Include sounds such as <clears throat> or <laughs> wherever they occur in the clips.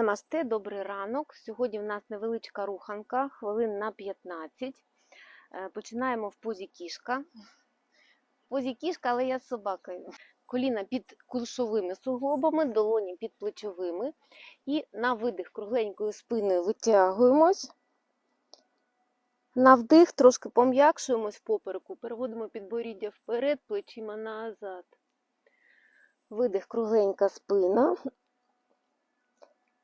Намасте, добрий ранок. Сьогодні в нас невеличка руханка, хвилин на 15. Е, Починаємо в позі кішка. В позі кішка, але я з собакою. Коліна під кулшовими суглобами, долоні під плечовими. І на видих кругленькою спиною витягуємось. На вдих трошки пом'якшуємось попереку, переводимо підборіддя вперед, плечима назад. Видих кругленька спина.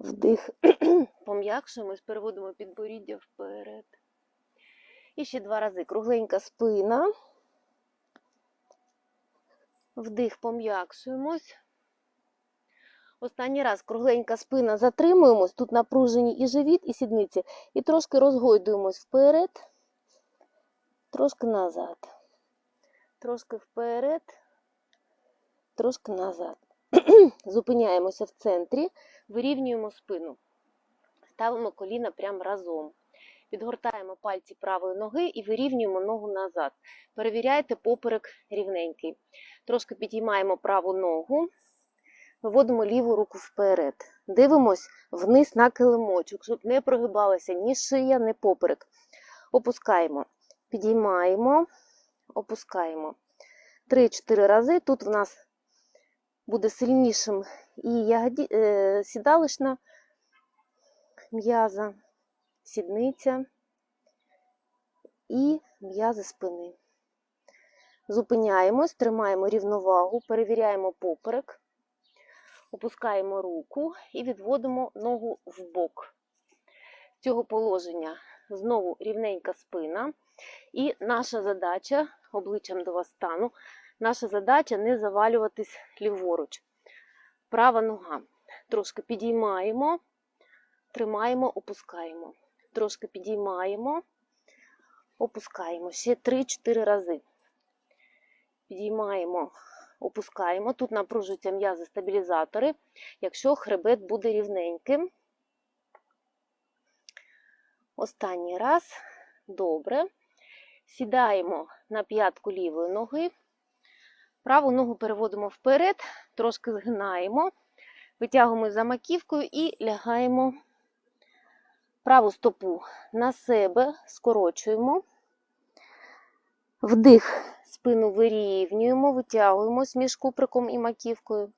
Вдих, <clears throat> пом'якшуємось, переводимо підборіддя вперед. І ще два рази. Кругленька спина. Вдих, пом'якшуємось. Останній раз кругленька спина затримуємось. Тут напружені і живіт, і сідниці. І трошки розгойдуємось вперед, трошки назад. Трошки вперед, трошки назад. <clears throat> Зупиняємося в центрі, вирівнюємо спину. Ставимо коліна прямо разом. Підгортаємо пальці правої ноги і вирівнюємо ногу назад. Перевіряйте поперек рівненький. Трошки підіймаємо праву ногу, виводимо ліву руку вперед. Дивимось вниз на килимочок, щоб не прогибалася ні шия, ні поперек. Опускаємо, підіймаємо, опускаємо. 3-4 рази. Тут в нас буде сильнішим і ягоді... е, сідалишна м'яза, сідниця і м'язи спини. Зупиняємось, тримаємо рівновагу, перевіряємо поперек, опускаємо руку і відводимо ногу в бок. З цього положення знову рівненька спина. І наша задача, обличчям до вас стану, наша задача не завалюватись ліворуч. Права нога. Трошки підіймаємо, тримаємо, опускаємо. Трошки підіймаємо, опускаємо. Ще 3-4 рази. Підіймаємо, опускаємо. Тут напружуються м'язи стабілізатори, якщо хребет буде рівненьким. Останній раз. Добре. Сідаємо на п'ятку лівої ноги. Праву ногу переводимо вперед, трошки згинаємо, витягуємо за маківкою і лягаємо праву стопу на себе, скорочуємо. Вдих, спину вирівнюємо, витягуємось між куприком і маківкою.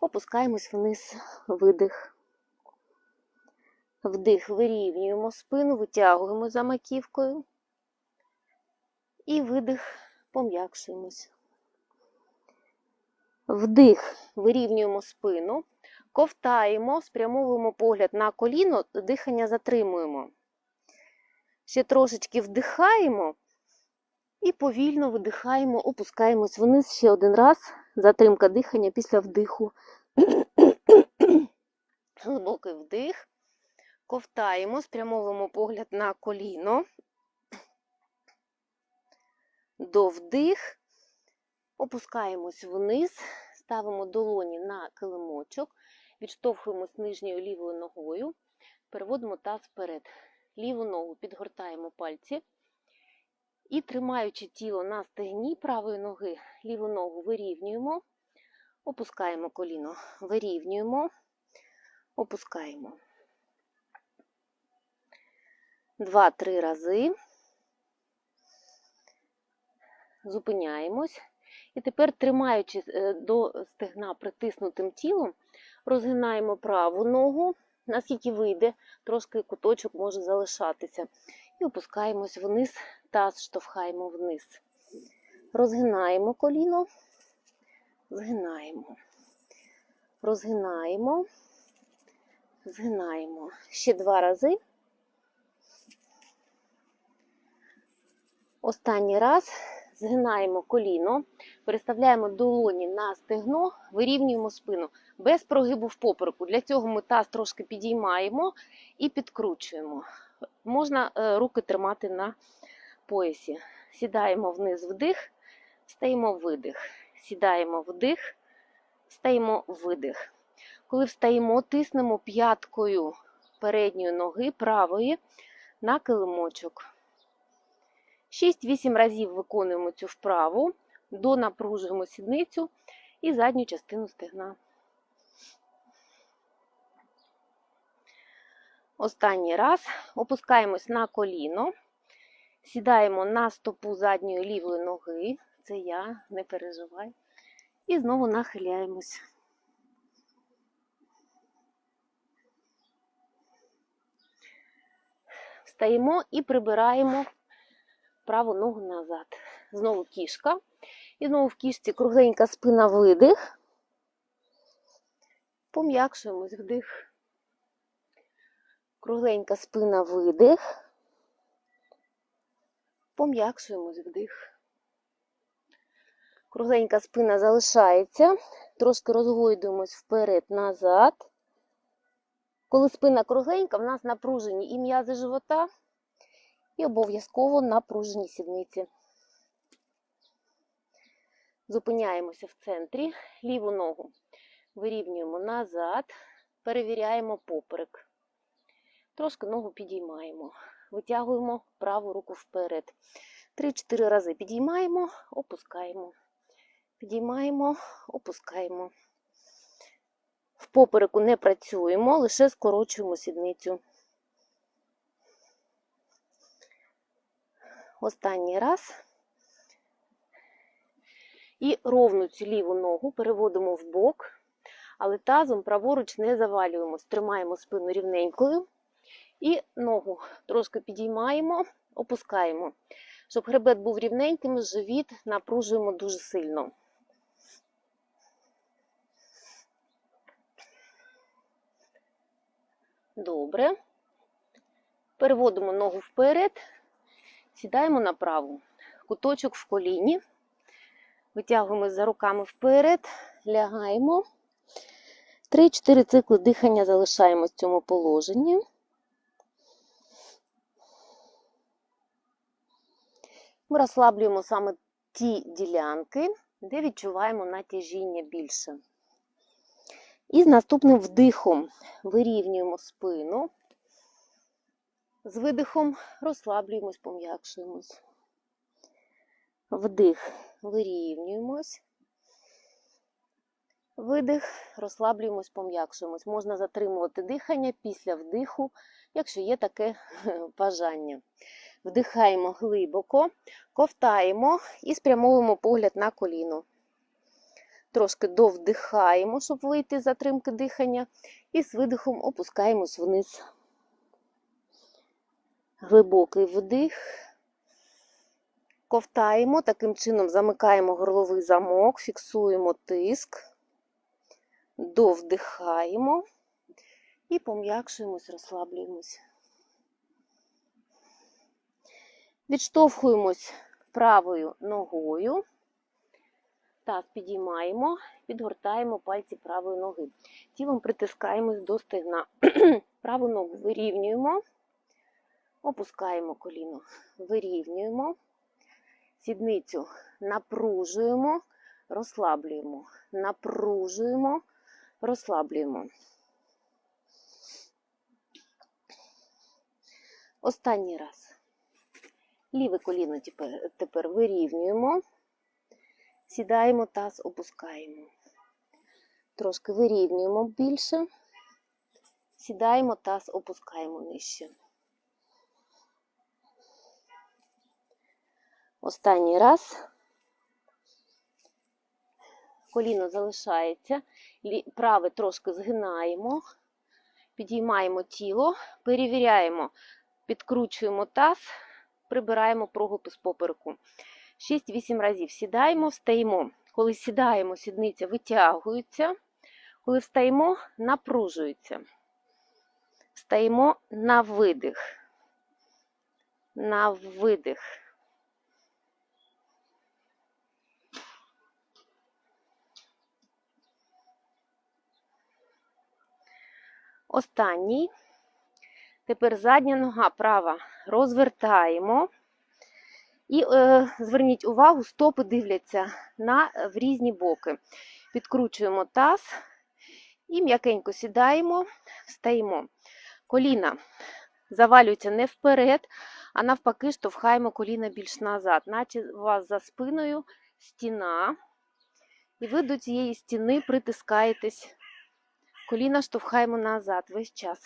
Опускаємось вниз, видих. Вдих, вирівнюємо спину, витягуємо за маківкою. І видих, пом'якшуємось. Вдих, вирівнюємо спину, ковтаємо, спрямовуємо погляд на коліно, дихання затримуємо. Ще трошечки вдихаємо і повільно видихаємо, опускаємось вниз ще один раз. Затримка дихання після вдиху. <clears throat> Глибокий вдих. Ковтаємо, спрямовуємо погляд на коліно. До вдих. Опускаємось вниз, ставимо долоні на килимочок, відштовхуємось нижньою лівою ногою, переводимо таз вперед. Ліву ногу підгортаємо пальці і, тримаючи тіло на стегні правої ноги, ліву ногу вирівнюємо, опускаємо коліно, вирівнюємо, опускаємо. Два-три рази. Зупиняємось. І тепер, тримаючи до стегна притиснутим тілом, розгинаємо праву ногу, наскільки вийде, трошки куточок може залишатися. І опускаємось вниз, таз штовхаємо вниз. Розгинаємо коліно, згинаємо, розгинаємо, згинаємо. Ще два рази. Останній раз. Згинаємо коліно, переставляємо долоні на стегно, вирівнюємо спину без прогибу в попереку. Для цього ми таз трошки підіймаємо і підкручуємо. Можна руки тримати на поясі. Сідаємо вниз вдих, встаємо видих. Сідаємо вдих, встаємо видих. Коли встаємо, тиснемо п'яткою передньої ноги правої на килимочок. 6-8 разів виконуємо цю вправу, донапружуємо сідницю і задню частину стегна. Останній раз опускаємось на коліно, сідаємо на стопу задньої лівої ноги. Це я, не переживай. І знову нахиляємось. Встаємо і прибираємо праву ногу назад. Знову кішка. І знову в кішці кругленька спина видих. Пом'якшуємось вдих. Кругленька спина видих. Пом'якшуємось вдих. Кругленька спина залишається. Трошки розгойдуємось вперед-назад. Коли спина кругленька, в нас напружені і м'язи живота, і обов'язково напружені сідниці. Зупиняємося в центрі, ліву ногу вирівнюємо назад, перевіряємо поперек. Трошки ногу підіймаємо, витягуємо праву руку вперед. 3-4 рази підіймаємо, опускаємо. Підіймаємо, опускаємо. В попереку не працюємо, лише скорочуємо сідницю. Останній раз. І ровну цю ліву ногу переводимо в бок, але тазом праворуч не завалюємось. Тримаємо спину рівненькою. І ногу трошки підіймаємо, опускаємо. Щоб хребет був рівненьким, живіт напружуємо дуже сильно. Добре. Переводимо ногу вперед, сідаємо на праву. Куточок в коліні. Витягуємо за руками вперед, лягаємо. 3-4 цикли дихання залишаємо в цьому положенні. Ми розслаблюємо саме ті ділянки, де відчуваємо натяжіння більше. І з наступним вдихом вирівнюємо спину. З видихом розслаблюємось, пом'якшуємось. Вдих, вирівнюємось. Видих, розслаблюємось, пом'якшуємось. Можна затримувати дихання після вдиху, якщо є таке <laughs> бажання. Вдихаємо глибоко, ковтаємо і спрямовуємо погляд на коліно. Трошки довдихаємо, щоб вийти з затримки дихання, і з видихом опускаємось вниз. Глибокий вдих. Ковтаємо, таким чином замикаємо горловий замок, фіксуємо тиск, довдихаємо і пом'якшуємось, розслаблюємось. Відштовхуємось правою ногою. Таз підіймаємо, підгортаємо пальці правої ноги. Тілом притискаємось до стегна. <clears throat> Праву ногу вирівнюємо, опускаємо коліно, вирівнюємо, сідницю напружуємо, розслаблюємо, напружуємо, розслаблюємо. Останній раз. Ліве коліно тепер, тепер вирівнюємо. Сідаємо, таз опускаємо. Трошки вирівнюємо більше. Сідаємо, таз опускаємо нижче. Останній раз. Коліно залишається. Праве трошки згинаємо, підіймаємо тіло, перевіряємо, підкручуємо таз, прибираємо прогуби з попереку. 6-8 разів сідаємо, встаємо. Коли сідаємо, сідниця витягується. Коли встаємо, напружується. Встаємо на видих. На видих. Останній. Тепер задня нога права розвертаємо. І е, зверніть увагу, стопи дивляться на, в різні боки. Підкручуємо таз і м'якенько сідаємо, встаємо. Коліна завалюються не вперед, а навпаки, штовхаємо коліна більш назад, наче у вас за спиною стіна. І ви до цієї стіни притискаєтесь. Коліна штовхаємо назад весь час.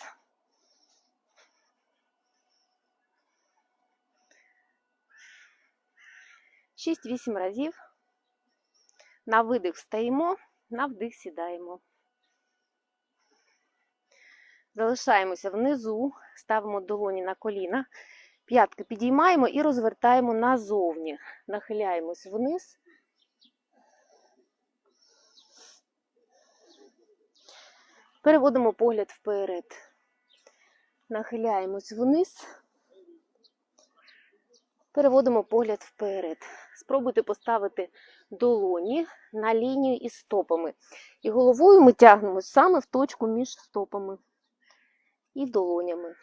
Шість-вісім разів. На видих встаємо, на вдих сідаємо. Залишаємося внизу, ставимо долоні на коліна, п'ятки підіймаємо і розвертаємо назовні. Нахиляємось вниз, Переводимо погляд вперед. Нахиляємось вниз. Переводимо погляд вперед. Спробуйте поставити долоні на лінію із стопами. І головою ми тягнемось саме в точку між стопами і долонями.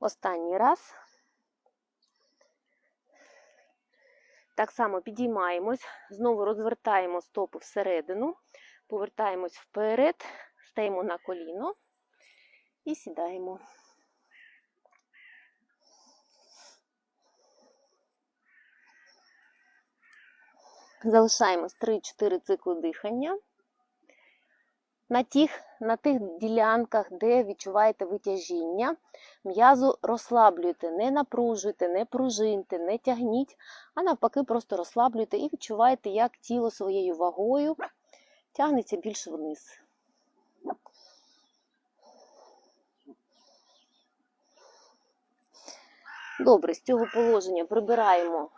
Останній раз. Так само підіймаємось, знову розвертаємо стопу всередину, повертаємось вперед, стаємо на коліно і сідаємо. Залишаємось 3-4 цикли дихання. На тих, на тих ділянках, де відчуваєте витяжіння, м'язу розслаблюйте, не напружуйте, не пружиньте, не тягніть, а навпаки, просто розслаблюйте і відчуваєте, як тіло своєю вагою тягнеться більш вниз. Добре, з цього положення прибираємо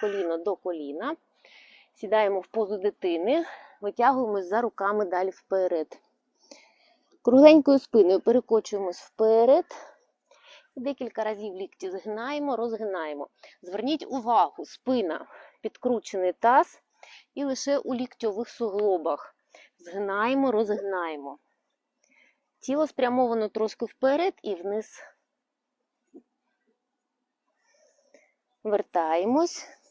коліно до коліна, сідаємо в позу дитини, витягуємось за руками далі вперед. Кругленькою спиною перекочуємось вперед. Декілька разів лікті згинаємо, розгинаємо. Зверніть увагу, спина, підкручений таз і лише у ліктьових суглобах. Згинаємо, розгинаємо. Тіло спрямовано трошки вперед і вниз. Вертаємось.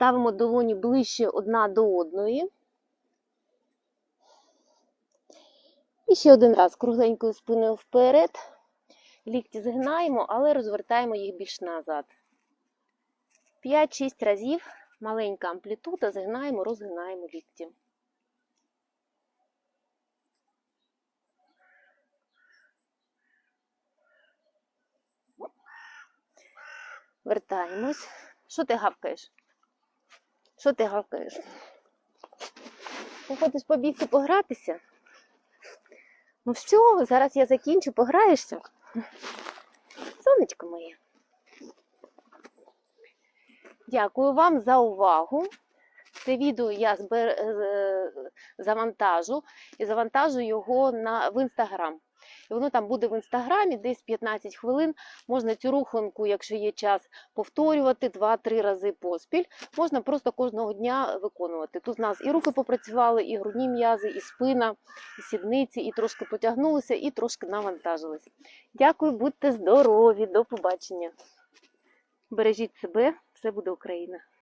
Ставимо долоні ближче одна до одної. І ще один раз кругленькою спиною вперед. Лікті згинаємо, але розвертаємо їх більш назад. 5-6 разів маленька амплітуда, згинаємо, розгинаємо лікті. Вертаємось. Що ти гавкаєш? Що ти гавкаєш? Хочеш побігти погратися? Ну все, зараз я закінчу, пограєшся. Сонечко моє. Дякую вам за увагу. Це відео я збер... е, завантажу і завантажу його на... в інстаграм. І воно там буде в інстаграмі, десь 15 хвилин. Можна цю руханку, якщо є час, повторювати 2-3 рази поспіль. Можна просто кожного дня виконувати. Тут в нас і руки попрацювали, і грудні м'язи, і спина, і сідниці, і трошки потягнулися, і трошки навантажились. Дякую, будьте здорові, до побачення. Бережіть себе, все буде Україна!